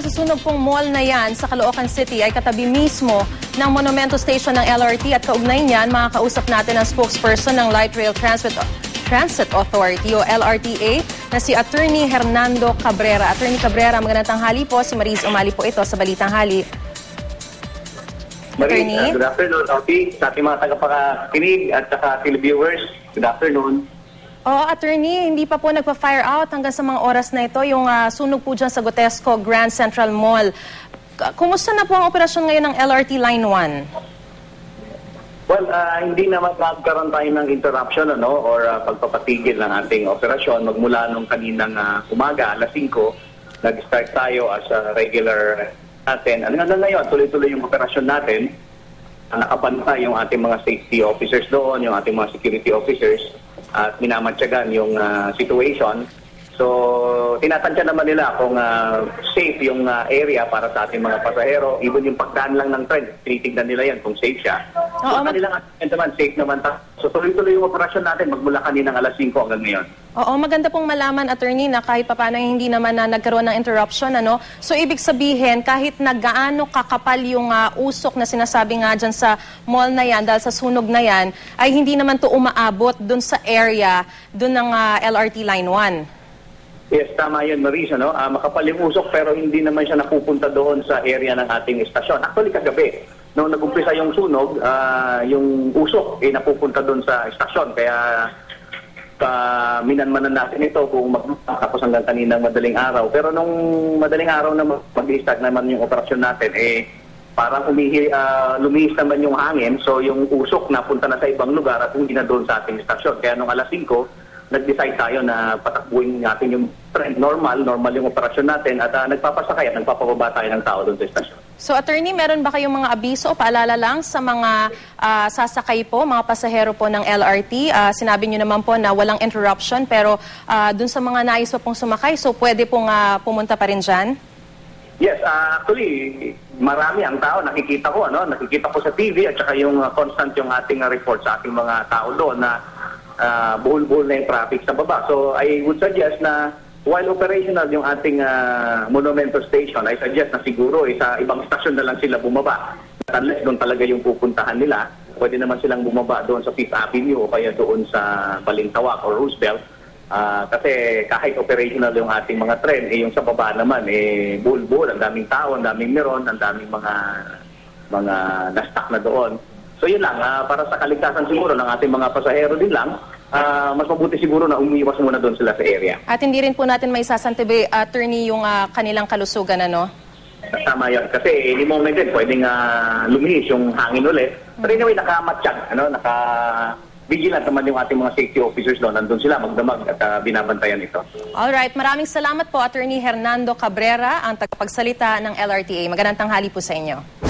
nasusunog pong mall na yan sa Caloocan City ay katabi mismo ng Monumento Station ng LRT at kaugnay niyan, makakausap natin ang spokesperson ng Light Rail Transit, Transit Authority o LRTA na si Attorney Hernando Cabrera. Attorney Cabrera, magandang tanghali po. Si Maris Umali po ito sa Balitang Hali. Marie, Attorney? uh, good afternoon, Alfie, sa ating mga tagapakinig at saka televiewers. Good afternoon. Oo, attorney, hindi pa po nagpa-fire out hanggang sa mga oras na ito yung ah, sunog po dyan sa Gotesco Grand Central Mall. K- Kumusta na po ang operasyon ngayon ng LRT Line 1? Well, ah, hindi naman magkaroon tayo ng interruption ano, or ah, pagpapatigil ng ating operasyon. Magmula nung kaninang ah, umaga, alas 5, nag-start tayo as a regular natin. Ano nga ngayon, tuloy-tuloy yung operasyon natin. Ah, Nakabanta yung ating mga safety officers doon, yung ating mga security officers, at minamatyagan yung ah, situation. So, tinatansya naman nila kung ah, safe yung ah, area para sa ating mga pasahero. Even yung pagdaan lang ng train, tinitignan nila yan kung safe siya. Oo, So, mag- kanilang naman, safe naman. ta- So, tuloy-tuloy yung operasyon natin magmula kaninang alas 5 hanggang ngayon. Oo, maganda pong malaman, attorney, na kahit papaano hindi naman na nagkaroon ng interruption, ano? So, ibig sabihin, kahit na gaano kakapal yung ah, usok na sinasabi nga dyan sa mall na yan, dahil sa sunog na yan, ay hindi naman to umaabot dun sa area, dun ng ah, LRT Line 1. Yes, tama yun, Maris. Ano? Ah, makapal yung usok pero hindi naman siya napupunta doon sa area ng ating istasyon. Actually, kagabi, nung nag-umpisa yung sunog, ah, yung usok ay napupunta doon sa istasyon. Kaya ka minanmanan natin ito kung mag tapos hanggang kaninang madaling araw. Pero nung madaling araw na mag-start naman yung operasyon natin, eh parang umihi, ah, lumihis naman yung hangin. So yung usok napunta na sa ibang lugar at hindi na doon sa ating istasyon. Kaya nung alas 5, nag-decide tayo na patakbuhin natin yung trend normal, normal yung operasyon natin at ah, nagpapasakay at nagpapababa tayo ng tao doon sa istasyon. So, attorney, meron ba kayong mga abiso o paalala lang sa mga ah, sasakay po, mga pasahero po ng LRT? Ah, sinabi nyo naman po na walang interruption, pero ah, dun sa mga nais pa pong sumakay, so pwede pong ah, pumunta pa rin dyan? Yes, ah, actually, marami ang tao. Nakikita ko, ano? Nakikita ko sa TV at saka yung ah, constant yung ating report sa ating mga tao doon na ah, buhol-buhol na yung traffic sa baba. So, I would suggest na while operational yung ating ah, Monumento Station, I suggest na siguro eh, sa ibang stasyon na lang sila bumaba. Unless doon talaga yung pupuntahan nila, pwede naman silang bumaba doon sa Fifth Avenue o kaya doon sa Balintawak or Roosevelt. Ah, kasi kahit operational yung ating mga tren, eh yung sa baba naman, eh bulbul, ang daming tao, ang daming meron, ang daming mga mga na-stuck na doon. So yun lang, ah, para sa kaligtasan siguro ng ating mga pasahero din lang, ah, mas mabuti siguro na umiwas muna doon sila sa area. At hindi rin po natin may sasantibi, attorney, yung ah, kanilang kalusugan, ano? Tama yun. Kasi any moment din, pwedeng ah, lumihis yung hangin ulit. Pero anyway, nakamatsyag, ano, naka vigilant naman yung ating mga safety officers doon. Nandun sila magdamag at ah, binabantayan ito. Alright, maraming salamat po, attorney Hernando Cabrera, ang tagapagsalita ng LRTA. Magandang tanghali po sa inyo.